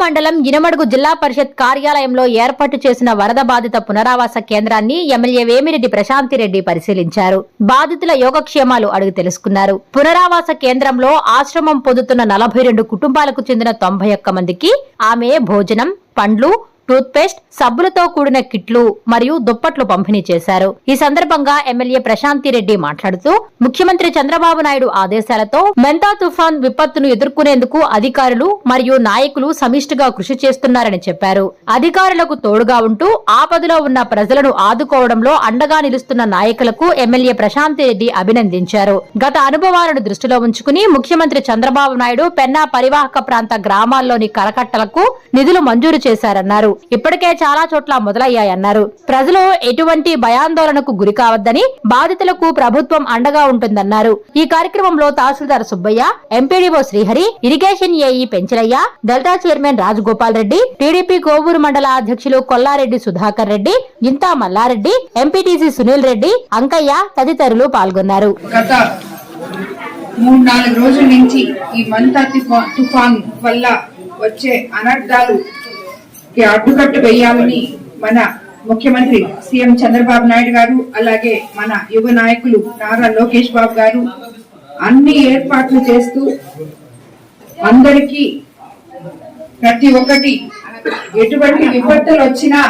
మండలం ఇనమడుగు జిల్లా పరిషత్ కార్యాలయంలో ఏర్పాటు చేసిన వరద బాధిత పునరావాస కేంద్రాన్ని ఎమ్మెల్యే వేమిరెడ్డి ప్రశాంతిరెడ్డి పరిశీలించారు. బాధితుల యోగక్షేమాలు అడుగు తెలుసుకున్నారు. పునరావాస కేంద్రంలో ఆశ్రమం పొందుతున్న నలభై రెండు కుటుంబాలకు చెందిన తొంభై ఒక్క మందికి ఆమె భోజనం పండ్లు టూత్పేస్ట్ సబ్బులతో కూడిన కిట్లు మరియు దుప్పట్లు పంపిణీ చేశారు. ఈ సందర్భంగా ఎమ్మెల్యే ప్రశాంతి రెడ్డి మాట్లాడుతూ ముఖ్యమంత్రి చంద్రబాబు నాయుడు ఆదేశాలతో మెంతా తుఫాన్ విపత్తును ఎదుర్కొనేందుకు అధికారులు మరియు నాయకులు సమిష్టిగా కృషి చేస్తున్నారని చెప్పారు. అధికారులకు తోడుగా ఉంటూ ఆపదలో ఉన్న ప్రజలను ఆదుకోవడంలో అండగా నిలుస్తున్న నాయకులకు ఎమ్మెల్యే ప్రశాంతి రెడ్డి అభినందించారు. గత అనుభవాలను దృష్టిలో ఉంచుకుని ముఖ్యమంత్రి చంద్రబాబు నాయుడు పెన్నా పరివాహక ప్రాంత గ్రామాల్లోని కరకట్టలకు నిధులు మంజూరు చేశారన్నారు. ఇప్పటికే చాలా చోట్ల మొదలయ్యాయన్నారు ప్రజలు ఎటువంటి భయాందోళనకు గురి కావద్దని బాధితులకు ప్రభుత్వం అండగా ఉంటుందన్నారు. ఈ కార్యక్రమంలో tahsildar Subbaiah MPDO Srihari irrigation AE Penchalaiah delta chairman Rajagopal Reddy TDP Kovur మండల అధ్యక్షులు కొల్లారెడ్డి సుధాకర్ రెడ్డి గింతా మల్లారెడ్డి ఎంపీటీసీ సునీల్ రెడ్డి అంకయ్య తదితరులు పాల్గొన్నారు. మూడు నాలుగు రోజుల నుంచి ఈ మంతా తుఫాన్ వల్ల వచ్చే అనర్థాలు అడ్డుకట్టు వేయాలని మన ముఖ్యమంత్రి సీఎం చంద్రబాబు నాయుడు గారు అలాగే మన యువ నాయకులు నారా లోకేష్ బాబు గారు అన్ని ఏర్పాట్లు చేస్తూ అందరికీ ప్రతి ఒక్కటి ఎటువంటి విపత్తులు వచ్చినా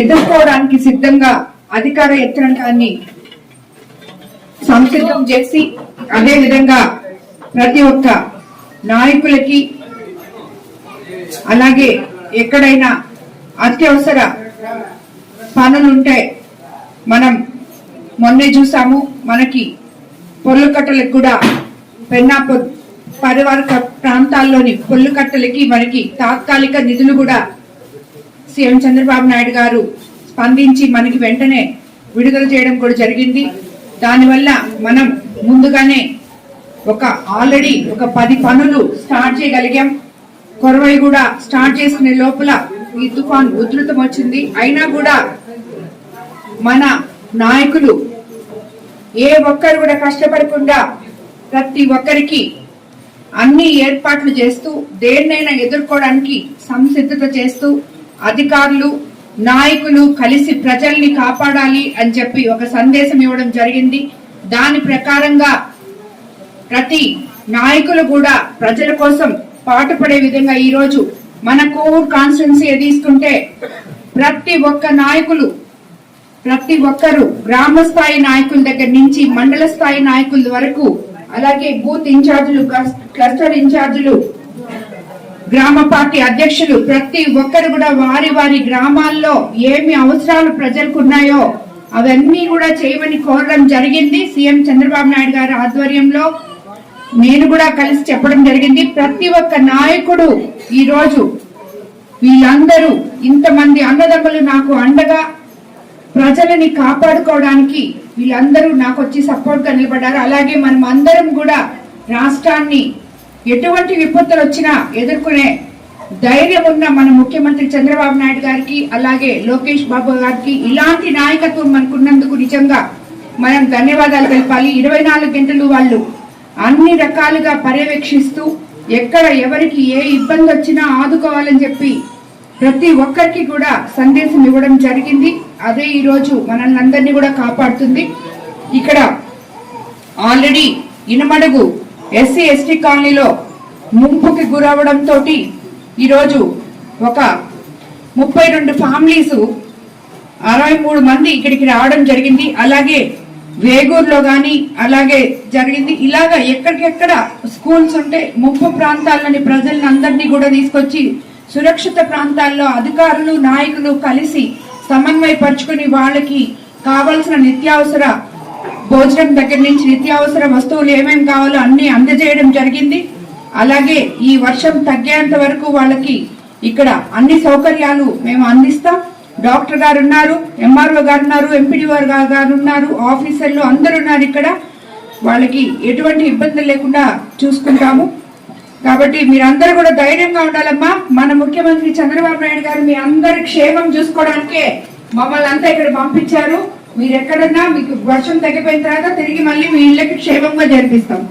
ఎదుర్కోవడానికి సిద్ధంగా అధికార యంత్రాంగాన్ని సంసిద్ధం చేసి అదే విధంగా ప్రతి ఒక్క నాయకులకి అలాగే ఎక్కడైనా అత్యవసర పనులుంటే మనం మొన్నే చూసాము మనకి పొల్లు కట్టలకు కూడా పెన్నా పరివారక ప్రాంతాల్లోని పొల్లు కట్టలకి మనకి తాత్కాలిక నిధులు కూడా సీఎం చంద్రబాబు నాయుడు గారు స్పందించి మనకి వెంటనే విడుదల చేయడం కూడా జరిగింది. దానివల్ల మనం ముందుగానే ఒక ఆల్రెడీ ఒక పది పనులు స్టార్ట్ చేయగలిగాం. కొరవై కూడా స్టార్ట్ చేసుకునే లోపల ఈ తుఫాన్ ఉధృతం వచ్చింది. అయినా కూడా మన నాయకులు ఏ ఒక్కరు కూడా కష్టపడకుండా ప్రతి ఒక్కరికి అన్ని ఏర్పాట్లు చేస్తూ దేన్నైనా ఎదుర్కోవడానికి సంసిద్ధత చేస్తూ అధికారులు నాయకులు కలిసి ప్రజల్ని కాపాడాలి అని చెప్పి ఒక సందేశం ఇవ్వడం జరిగింది. దాని ప్రకారంగా ప్రతి నాయకులు కూడా ప్రజల కోసం పాటుపడే విధంగా ఈ రోజు మన కోవూర్ కాన్స్టిట్యున్సీ తీసుకుంటే ప్రతి ఒక్క నాయకులు ప్రతి ఒక్కరు గ్రామ స్థాయి నాయకుల దగ్గర నుంచి మండల స్థాయి నాయకుల వరకు అలాగే బూత్ ఇన్ఛార్జీలు క్లస్టర్ ఇన్ఛార్జీలు గ్రామ పార్టీ అధ్యక్షులు ప్రతి ఒక్కరు కూడా వారి వారి గ్రామాల్లో ఏమి అవసరాలు ప్రజలకు ఉన్నాయో అవన్నీ కూడా చేయమని కోరడం జరిగింది. సీఎం చంద్రబాబు నాయుడు గారి ఆధ్వర్యంలో నేను కూడా కలిసి చెప్పడం జరిగింది. ప్రతి ఒక్క నాయకుడు ఈ రోజు వీళ్ళందరూ ఇంతమంది అన్నదమ్ములు నాకు అండగా ప్రజలని కాపాడుకోవడానికి వీళ్ళందరూ నాకు వచ్చి సపోర్ట్గా నిలబడ్డారు. అలాగే మనం అందరం కూడా రాష్ట్రాన్ని ఎటువంటి విపత్తులు వచ్చినా ఎదుర్కొనే ధైర్యం ఉన్న మన ముఖ్యమంత్రి చంద్రబాబు నాయుడు గారికి అలాగే లోకేష్ బాబు గారికి ఇలాంటి నాయకత్వం మనకున్నందుకు నిజంగా మనం ధన్యవాదాలు తెలపాలి. ఇరవై నాలుగు గంటలు వాళ్ళు అన్ని రకాలుగా పర్యవేక్షిస్తూ ఎక్కడ ఎవరికి ఏ ఇబ్బంది వచ్చినా ఆదుకోవాలని చెప్పి ప్రతి ఒక్కరికి కూడా సందేశం ఇవ్వడం జరిగింది. అదే ఈరోజు మనల్ని అందరినీ కూడా కాపాడుతుంది. ఇక్కడ ఆల్రెడీ ఇనమడుగు ఎస్సీ ఎస్టీ కాలనీలో ముంపుకి గురవడంతో ఈరోజు ఒక ముప్పై రెండు ఫ్యామిలీస్ అరవై మూడు మంది ఇక్కడికి రావడం జరిగింది. అలాగే వేగూరులో కానీ అలాగే జరిగింది. ఇలాగా ఎక్కడికెక్కడ స్కూల్స్ ఉంటే ముప్పు ప్రాంతాల్లోని ప్రజల్ని అందరినీ కూడా తీసుకొచ్చి సురక్షిత ప్రాంతాల్లో అధికారులు నాయకులు కలిసి సమన్వయపరుచుకుని వాళ్ళకి కావలసిన నిత్యావసర భోజనం దగ్గర నుంచి నిత్యావసర వస్తువులు ఏమేమి కావాలో అన్ని అందజేయడం జరిగింది. అలాగే ఈ వర్షం తగ్గేంత వరకు వాళ్ళకి ఇక్కడ అన్ని సౌకర్యాలు మేము అందిస్తాం. డాక్టర్ గారు ఉన్నారు ఎంఆర్ఓ గారు ఉన్నారు ఎంపీడీఓ గారు ఉన్నారు ఆఫీసర్లు అందరు ఉన్నారు ఇక్కడ. వాళ్ళకి ఎటువంటి ఇబ్బందులు లేకుండా చూసుకుంటాము. కాబట్టి మీరందరూ కూడా ధైర్యంగా ఉండాలమ్మా. మన ముఖ్యమంత్రి చంద్రబాబు నాయుడు గారు మీ అందరి క్షేమం చూసుకోవడానికే మమ్మల్ని అంతా ఇక్కడ పంపించారు. మీరు ఎక్కడున్నా మీకు వర్షం తగ్గిపోయిన తర్వాత తిరిగి మళ్ళీ మీ ఇళ్ళకి క్షేమంగా జరిపిస్తాం.